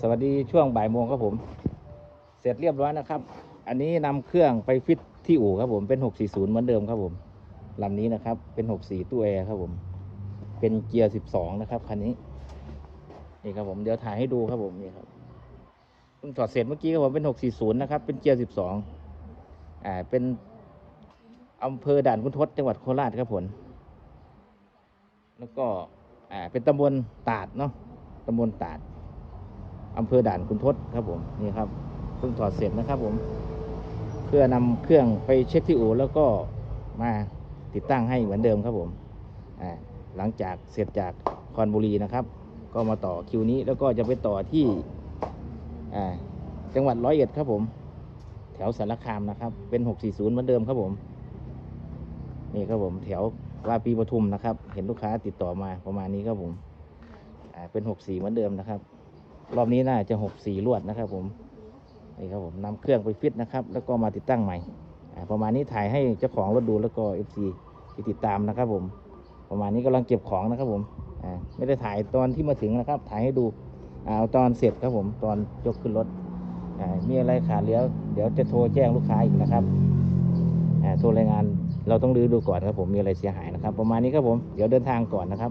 สวัสดีช่วงบ่ายโมงครับผม เสร็จเรียบร้อยนะครับ อันนี้นำเครื่องไปฟิตที่อู่ครับผมเป็น 640 เหมือนเดิมครับผมลำนี้นะครับเป็น 64 ตู้แอร์ครับผม เป็นเกียร์ 12 นะครับคันนี้นี่ครับผมเดี๋ยวถ่ายให้ดูครับผมนี่ครับเพิ่งถอดเสร็จเมื่อกี้ครับผมเป็น 640 นะครับ เป็นเกียร์ 12 อ่าเป็นอำเภอด่านคุณทศจังหวัดโคราชครับผมแล้วก็อ่าเป็นตำบลตาดเนาะตำบลตาด อำเภอด่านคุณทศครับผมนี่ครับเพิ่งถอดเสร็จนะครับผม เพื่อนำเครื่องไปเช็คที่อู่แล้วก็มาติดตั้งให้เหมือนเดิมครับผมหลังจากเสร็จจากคอนบุรีนะครับ ก็มาต่อคิวนี้แล้วก็จะไปต่อที่จังหวัดร้อยเอ็ดครับผม แถวสารคามนะครับ เป็น 640 เหมือนเดิมครับผม นี่ครับผมแถวว่าปีปทุมนะครับ เห็นลูกค้าติดต่อมาประมาณนี้ครับผมเป็น 64 เหมือนเดิมนะครับ รอบนี้น่าจะหกสี่ลวดนะครับ ผมนี่ครับผมนำเครื่องไปฟิตนะครับ แล้วก็มาติดตั้งใหม่ประมาณนี้ถ่ายให้เจ้าของรถดูแล้วก็เอฟซีติดตามนะครับ ผม ประมาณนี้กำลังเก็บของนะครับ ผมไม่ได้ถ่ายตอนที่มาถึงนะครับ ถ่ายให้ดูเอาตอนเสร็จครับผมตอนยกขึ้นรถมีอะไรขาดเหลือเดี๋ยวจะโทรแจ้งลูกค้าอีกนะครับโทรรายงานเราต้องดูดูก่อนครับผมมีอะไรเสียหายนะครับ ประมาณนี้ครับผมเดี๋ยวเดินทางก่อนนะครับ